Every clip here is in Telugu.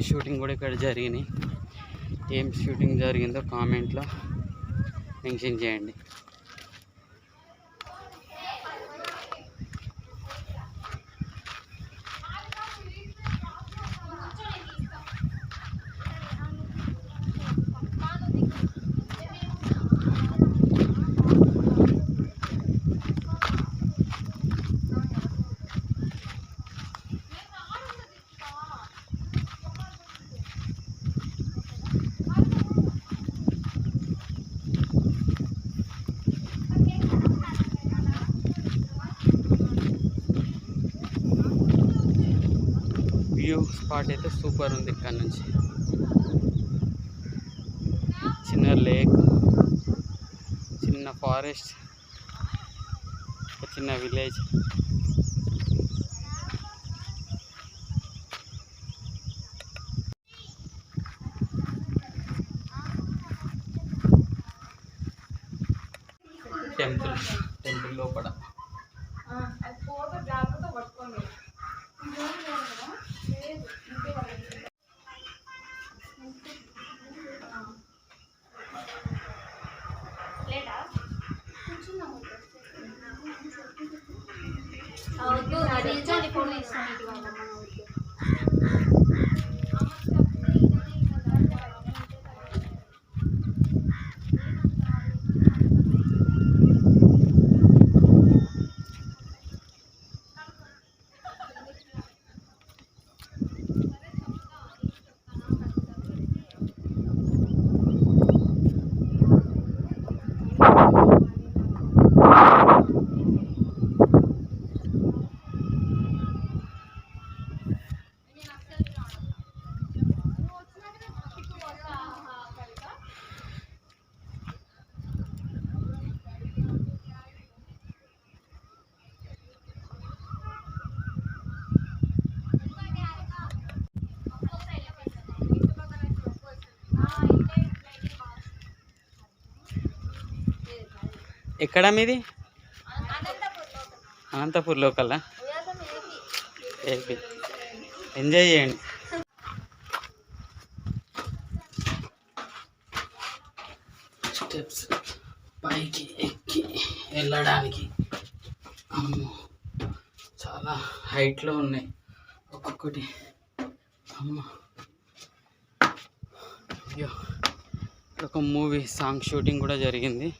షూటింగ్ కూడా ఇక్కడ జరిగినాయి. ఏం షూటింగ్ జరిగిందో కామెంట్లో మెన్షన్ చేయండి. వ్యూ స్పాట్ అయితే సూపర్ ఉంది ఇక్కడ నుంచి. చిన్న లేక్ చిన్న ఫారెస్ట్ చిన్న విలేజ్ టెంపుల్ టెంపుల్ లోపల వద్దు అది నిజాన్ని ఎక్కడ మీది? అనంతపూర్ లోకల్? ఏపీ. ఎంజాయ్ చేయండి. స్టెప్స్ పైకి ఎక్కి వెళ్ళడానికి. అమ్మో చాలా హైట్లో ఉన్నాయి. ఒక్కొక్కటి. అమ్మ. అయ్యో ఒక మూవీ సాంగ్ షూటింగ్ కూడా జరిగింది.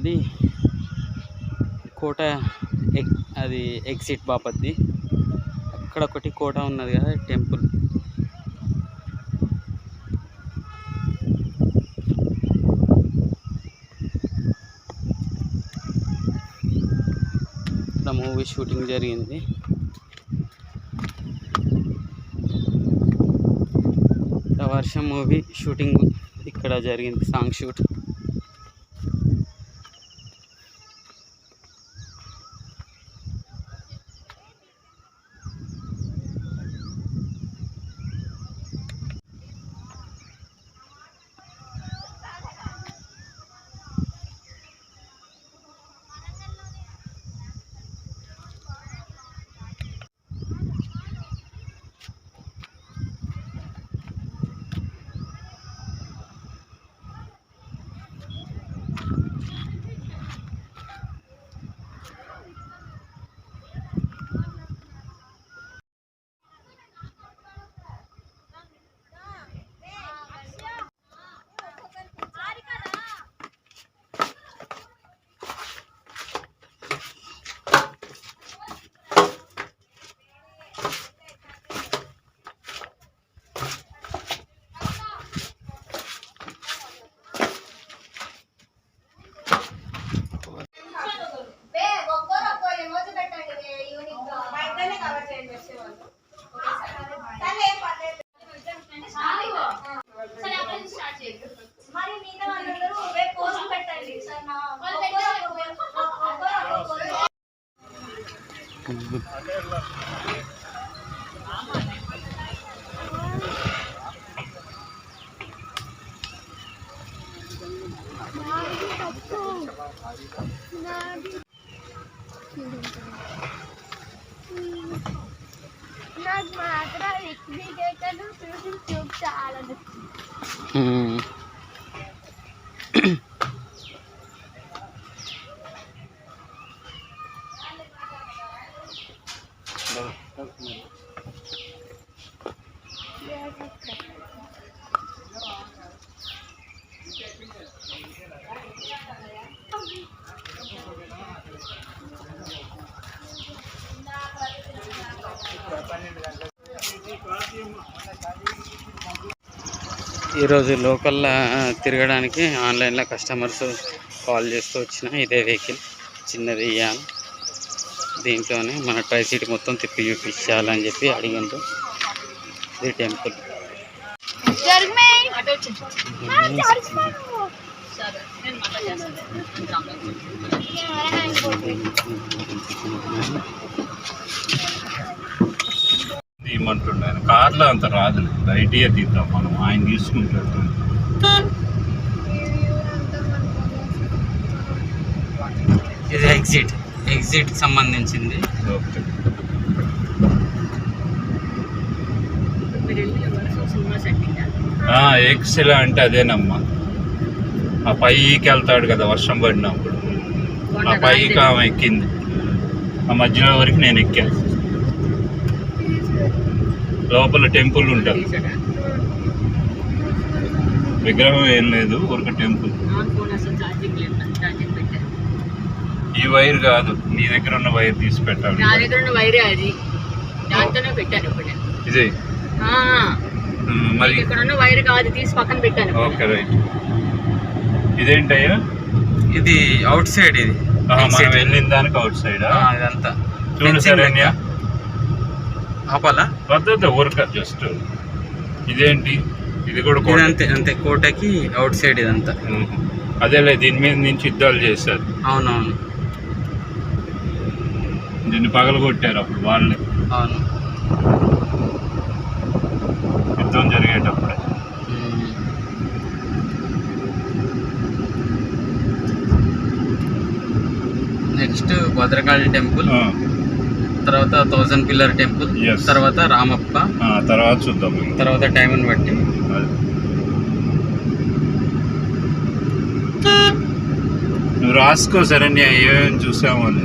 అది కోట ఎగ్ అది ఎగ్జిట్ బాపత్ది అక్కడ ఒకటి కోట ఉన్నది కదా టెంపుల్. ఇక్కడ మూవీ షూటింగ్ జరిగింది. వర్షం మూవీ షూటింగ్ ఇక్కడ జరిగింది సాంగ్ షూట్. పెట్టండి సార్ ఈరోజు లోకల్లో తిరగడానికి ఆన్లైన్లో కస్టమర్స్ కాల్ చేస్తూ వచ్చిన ఇదే వెహికల్ చిన్నది ఇయ్యాను దీంట్లోనే మన ట్రై సీట్ మొత్తం తిప్పి చూపించాలని చెప్పి అడిగిండ్రు. ఇది టెంపుల్. కార్లో అంత రాదు. బయటే తీద్దాం మనం. ఆయన తీసుకుంటాడు. ఇది ఎగ్జిట్ ఎగ్జిట్ సంబంధించింది. ఓకే ఎక్సెల్ అంటే అదేనమ్మా. ఆ పైకి వెళ్తాడు కదా వర్షం పడినప్పుడు. ఆ పైకి ఆమె ఎక్కింది. ఆ మధ్యలో వరకు నేను ఎక్కాను లోపల టెంపుల్ ఉంటుంది. విగ్రహం ఏం లేదు ఒక టెంపుల్. ఈ వైర్ కాదు నీ దగ్గర ఉన్న వైర్ తీసి పెట్టాలి. నా దగ్గర ఉన్న వైరే అది. దాంతోనే పెట్టాను ఇప్పుడు. నేను. ఇదే? ఆ, ఉమ్, మరి ఇక్కడ ఉన్న వైర్ కాదు తీసి పక్కన పెట్టాను. Okay right. ఇదేంటయ్యా? ఇది అవుట్ సైడ్ ఇది. ఆహా, మనం. వెళ్ళిన దానికి అవుట్ సైడ్? ఆ, ఇదంతా. చూడు లెక్క. ఆపాలా? వద్ద ఊరక జస్ట్. ఇదేంటి? ఇది కూడా. అంతే అంతే కోటకి అవుట్ సైడ్ ఇదంతా. అదేలే దీని మీద నుంచి యుద్ధాలు చేశారు. అవునవును. దీన్ని పగలగొట్టారు అప్పుడు వాళ్ళే అవును యుద్ధం జరిగేటప్పుడే. నెక్స్ట్ భద్రకాళి టెంపుల్ తర్వాత థౌజండ్ పిల్లర్ టెంపుల్ Yes. తర్వాత రామప్ప తర్వాత చూద్దాం ఇంకా. తర్వాత టైంని బట్టి అది. నువ్వు రాసుకో శరణ్య ఏమేమి చూసాము అని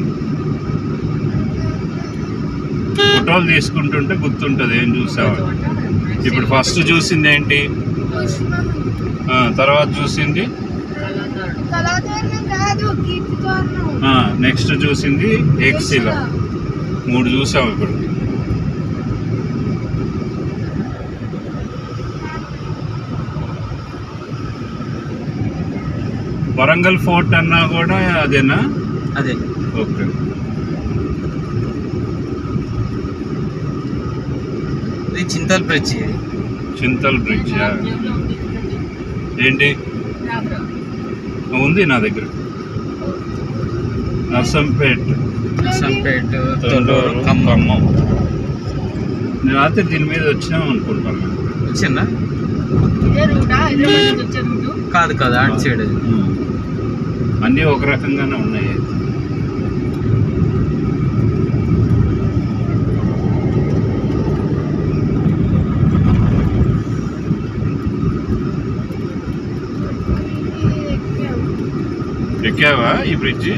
ఫోటోలు తీసుకుంటుంటే గుర్తుంటుంది ఏం చూసాము ఇప్పుడు ఫస్ట్ చూసింది ఏంటి? తర్వాత చూసింది? నెక్స్ట్ చూసింది ఎక్సిల మూడు చూసాం ఇప్పుడు. వరంగల్ ఫోర్ట్ అన్నా కూడా అదేనా? అదే. ఓకే. ఇది చింతల్ బ్రిడ్జ్. చింతల్ బ్రిడ్జ్ ఏంటి? ఉంది నా దగ్గర. నర్సంపేట్. సంపేట్ తొండూరు తొల్లూరు ఖమ్మం. నేను రాత్రి దీని మీద వచ్చినాం అనుకుంటాను. వచ్చిందా? కాదు కాదు అటు సైడ్. అన్నీ ఒక రకంగానే ఉన్నాయి. ఎక్కావా ఈ బ్రిడ్జి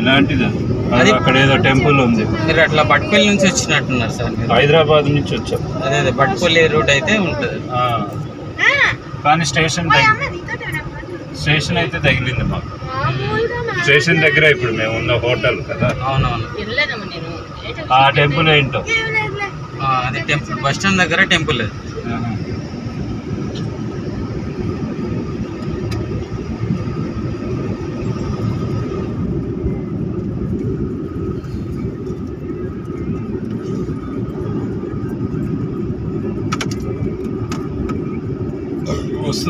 ఇలాంటిదా? అది అక్కడ ఏదో టెంపుల్ ఉంది. మీరు అట్లా బట్పల్లి నుంచి వచ్చినట్టున్నారు సార్ మీరు. హైదరాబాద్ నుంచి వచ్చాం. అదే అదే బట్పల్లి రూట్ అయితే ఉంటుంది. ఆ. కానీ స్టేషన్ స్టేషన్ అయితే తగిలింది మాకు. స్టేషన్ దగ్గర ఇప్పుడు మేము ఉన్న హోటల్ కదా. అవునవును. ఆ టెంపుల్ ఏంటో. ఆ, అది టెంపుల్. బస్ స్టాండ్ దగ్గర టెంపుల్ అది.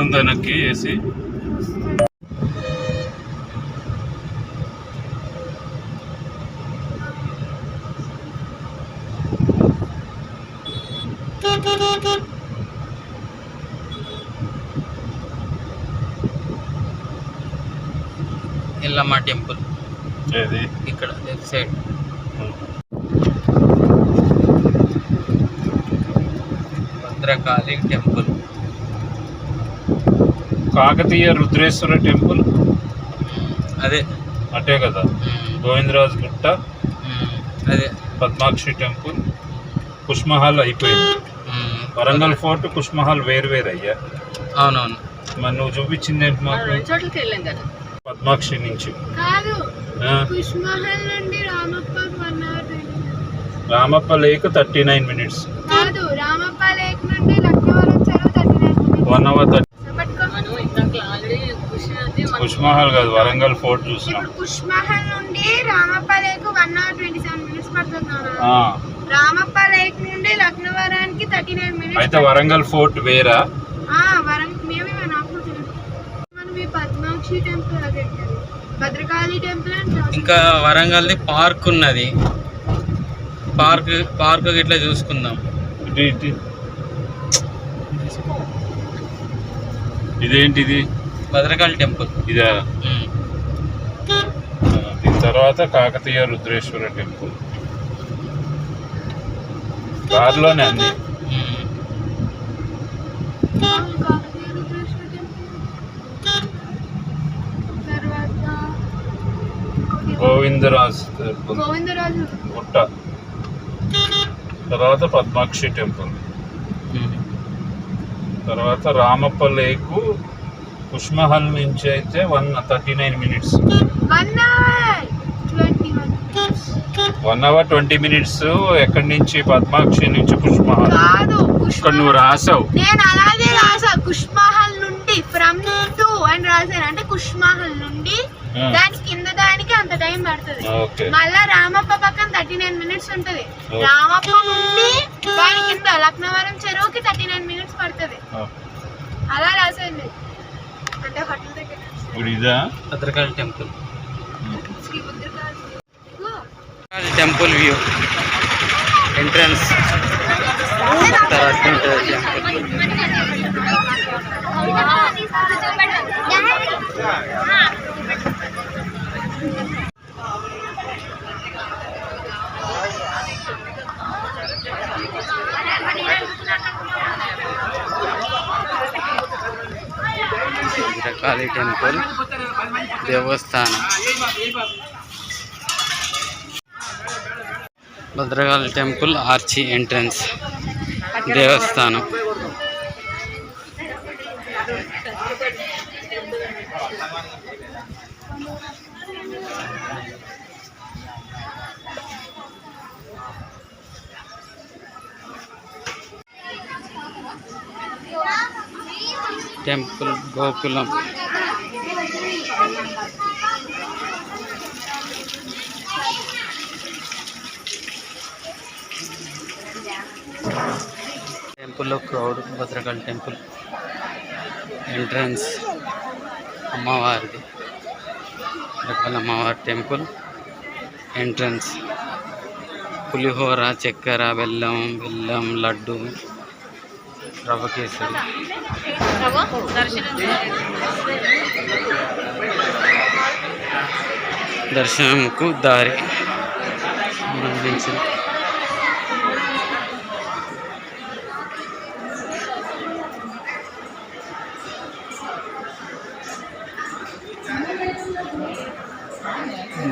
వస్తుంది వెనక్కి ఏసీ ఎల్లమ్మ టెంపుల్. ఇక్కడ left side. Bhadrakali temple. Kakatiya Rudreshwara temple? అదే. అటే కదా. గోవిందరాజు గుట్ట అదే. పద్మాక్షి టెంపుల్. కుష్మహల్ అయిపోయింది. వరంగల్ ఫోర్ట్ కుష్మహల్ వేరు వేరు అయ్యా. అవునవును. మరి నువ్వు చూపించింది ఏంటి మనం మాకు పద్మాక్షి నుంచి. కాదు. ఆ, కుష్మహల్ నుండి Ramappa lake thirty nine minutes. కాదు రామప్ప లేక్ నుండి లక్నవరం చెరువు thirty nine one hour already Khushmahal కాదు వరంగల్ ఫోర్ట్ చూసినాం. ఇప్పుడు కుష్మహల్ నుండి Ramappa lake one hour twenty seven minutes పడుతుంది రామప్ప లేక్ నుండి లక్నవరానికి థర్టీ నైన్ మినిట్స్ అయితే వరంగల్ ఫోర్ట్ వేరా? వరం మేమే. మనం ఈ పద్మాక్షి టెంపుల్ అదే భద్రకాళి టెంపుల్ ఇంకా వరంగల్ది పార్క్ ఉన్నది. పార్క్ పార్క్ ఇట్లా చూసుకుందాం. ఇది ఇది. ఇదేంటిది? భద్రకాళి టెంపుల్. ఇదా. దీని తర్వాత కాకతీయ రుద్రేశ్వర టెంపుల్. దారిలోనే అన్ని. తర్వాత గోవిందరాజ్ టెంపుల్. గోవిందరాజు. గుట్ట తర్వాత పద్మాక్షి టెంపుల్. తర్వాత రామప్ప లేకు కుష్మహల్ నుంచి అయితే one thirty nine minutes. One hour! Twenty minutes. ఎక్కడి నుంచి? పద్మాక్షి నుంచి కుష్మహల్ కాదు ఇక్కడ నువ్వు రాసావు. నేను అలాగే రాసా. కుష్మహల్ నుండి ఫ్రమ్ టు అని రాశాను. అంటే కుష్మహల్ నుండి. దాని కింద దానికి అంత టైం పడుతుంది. మళ్ళా రామప్ప పక్కన థర్టీ నైన్ మినిట్స్ ఉంటది. రామప్ప నుండి దాని కింద లక్నవరం చెరువుకి థర్టీ నైన్ మినిట్స్ పడుతుంది. అలా దగ్గర ఇప్పుడు ఇదా? Bhadrakali temple. Shri Bhadrakali temple view. Entrance తర్వాత టెంపుల్. కాళీ టెంపుల్ దేవస్థానం. భద్రకాళి టెంపుల్ ఆర్చి ఎంట్రన్స్ దేవస్థానం. టెంపుల్ గోకులం టెంపుల్లో క్రౌడ్ భద్రకాళి టెంపుల్ ఎంట్రన్స్ అమ్మవారిది. భద్రకాళి అమ్మవారి టెంపుల్ ఎంట్రన్స్. పులిహోర చక్కెర బెల్లం బెల్లం లడ్డు రవ్వ కేసరి. దర్శనంకు దారి సంబంధించింది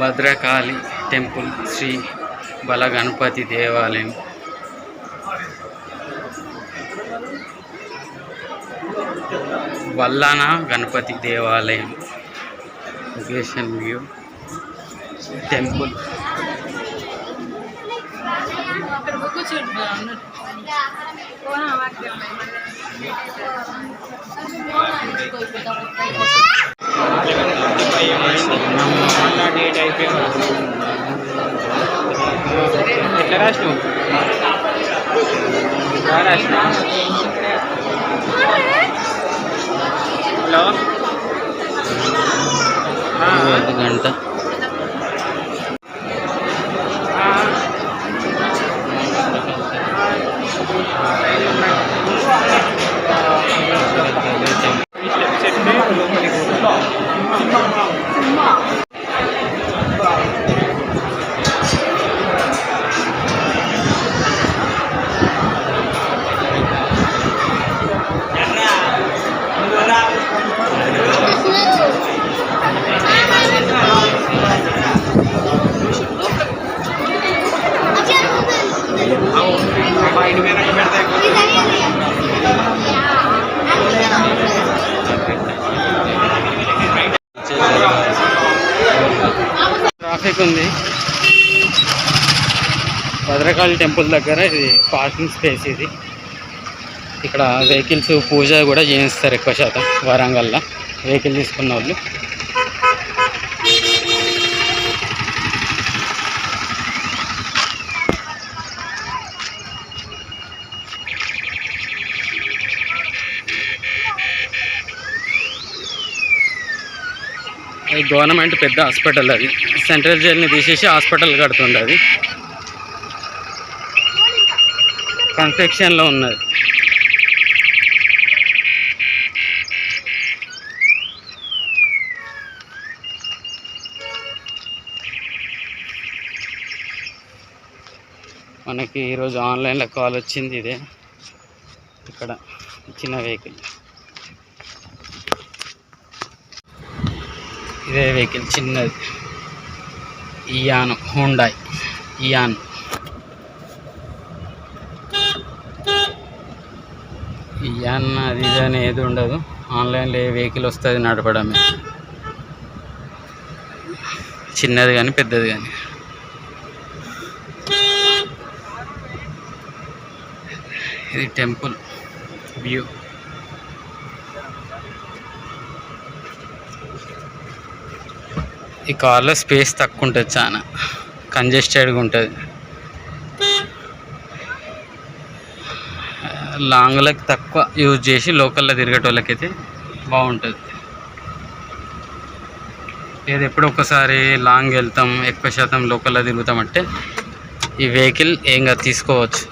భద్రకాళి టెంపుల్ శ్రీ బలగణపతి దేవాలయం. వల్లన గణపతి దేవాలయం. లొకేషన్ వ్యూ టెంపుల్ కూర్చోండి. కూర్చోండి అన్నట్టు ఎట్లా రాసినావు ఎలా రాసినావు హలో గంట. భద్రకాళి టెంపుల్ దగ్గర ఇది పార్కింగ్ స్పేస్ ఇది. ఇక్కడ వెహికల్స్ పూజ కూడా చేయిస్తారు ఎక్కువ శాతం వరంగల్లో. వెహికల్ తీసుకున్న వాళ్ళు గవర్నమెంట్ పెద్ద హాస్పిటల్ అది. సెంట్రల్ జైల్ని తీసేసి హాస్పిటల్ కడుతుంది అది. కన్స్ట్రక్షన్లో ఉన్నది. మనకి ఈరోజు ఆన్లైన్లో కాల్ వచ్చింది ఇదే. ఇక్కడ చిన్న వెహికల్. ఇదే వెహికల్ చిన్నది. Ian Hyundai. ఇయాన్. ఇయాన్ అది ఇది అని ఏది ఉండదు. ఆన్లైన్లో ఏ వెహికల్ వస్తుంది నడపడమే. చిన్నది కానీ పెద్దది కానీ. ఇది టెంపుల్ వ్యూ. ఈ కార్లో స్పేస్ తక్కువ ఉంటుంది చాలా కంజెస్టెడ్గా ఉంటుంది. లాంగ్లకు తక్కువ యూజ్ చేసి లోకల్లో తిరిగేటోళ్ళకైతే బాగుంటుంది. ఏది ఎప్పుడు ఒకసారి లాంగ్ వెళ్తాం ఎక్కువ శాతం లోకల్లో తిరుగుతామంటే ఈ వెహికల్ ఏంగా తీసుకోవచ్చు.